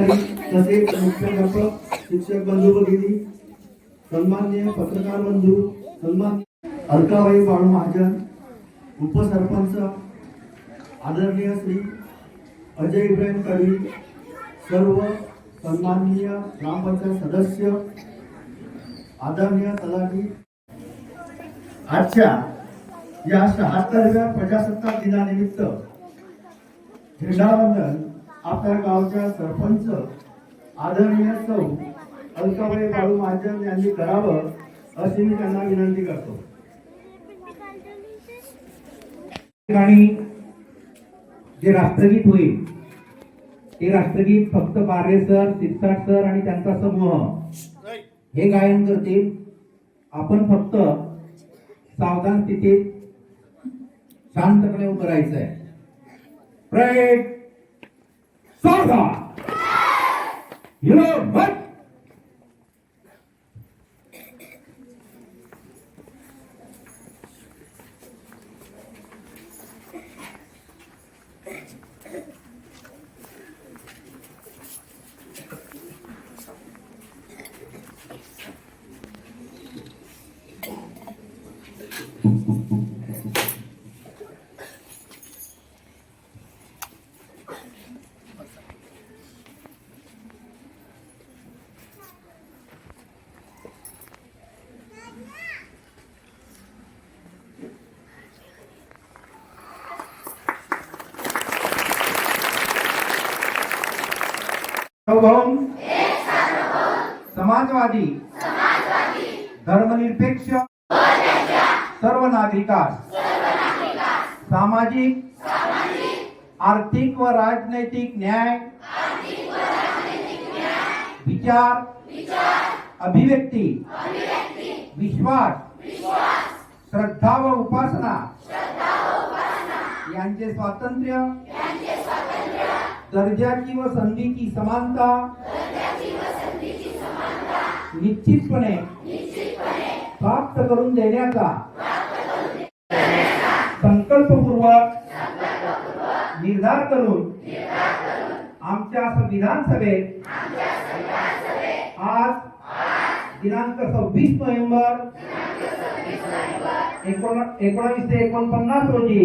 तसेच मुख्याध्यापक शिक्षक बंधू भगिनी सन्मान्य पत्रकार बंधू सन्मान अलकाबाई बाळू महाजन उपसरपंच आदरणीय श्री अजय इब्राहिम कवी सर्व सन्माननीय ग्रामपंचायत सदस्य आदरणीय तलाठी आजच्या या शहात्तरव्या प्रजासत्ताक दिनानिमित्त झेंडावंदन आपल्या गावच्या सरपंच आदरणीय सौ अलकाबाई बाळू महाजन यांनी करावं अशी मी त्यांना विनंती करतो. ठिकाणी जे राष्ट्रगीत होईल ते राष्ट्रगीत फक्त बारे सर सिरसाट सर आणि त्यांचा समूह. हे गायन करतील. आपण फक्त सावधान स्थितीत शांतपणे उभं राहायचं आहे 三个，一二，三。सार्वभौम समाजवादी धर्मनिरपेक्ष सर्व नागरिकास सामाजिक आर्थिक व राजनैतिक न्याय विचार अभिव्यक्ती विश्वास श्रद्धा व उपासना यांचे स्वातंत्र्य दर्जाची व संधीची समानता. निश्चितपणे प्राप्त करून देण्याचा संकल्पपूर्वक निर्धार करून आमच्या संविधान सभेत आज दिनांक सव्वीस नोव्हेंबर एकोण एकोणपन्नास रोजी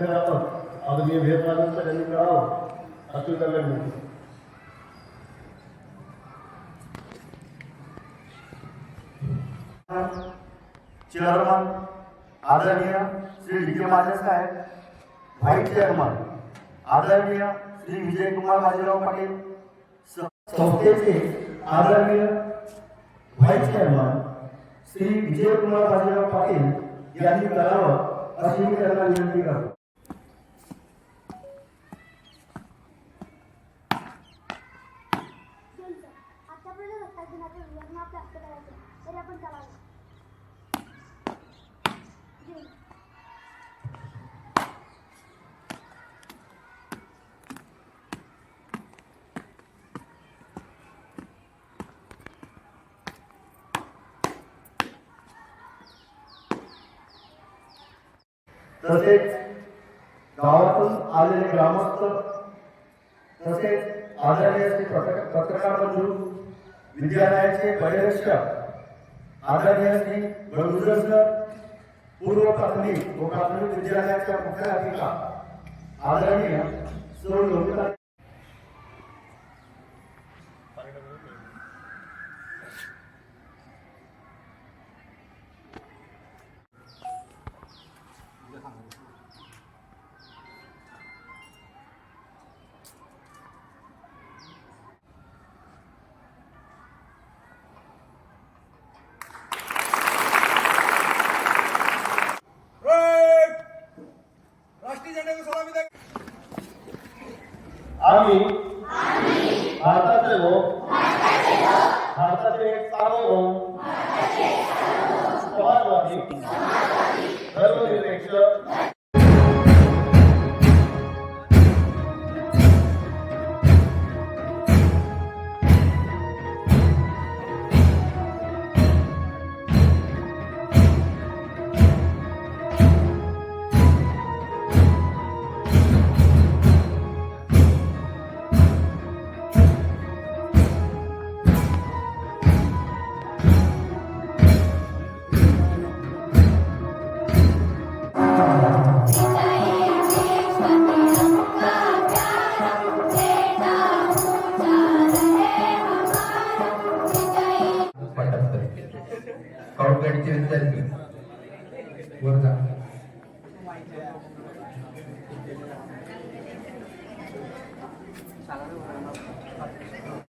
जिल्ह्याचे मुख्याध्यापक आदरणीय भेदराजन सर यांनी करावं अशी त्यांना विनंती चेअरमन आदरणीय Shri D K Mahajan saheb vice chairman आदरणीय श्री विजय कुमार बाजीराव पाटील संस्थेचे आदरणीय व्हाईस चेअरमन श्री विजय कुमार बाजीराव पाटील यांनी करावं अशी मी त्यांना विनंती करतो. तसेच गावातून आलेले ग्रामस्थ तसेच आदरणीय श्री पत्रकार बंधू विद्यालयाचे पर्यवेक्षक आदरणीय श्री बळुजर पूर्व प्राथमिक व प्राथमिक विद्यालयाच्या मुख्याधिका आदरणीय सौ योगिता आम्ही भारताचे लोक भारताचे सार्वभौम समाजवादी स्काउट गाडीचे विद्यार्थी. वर जा.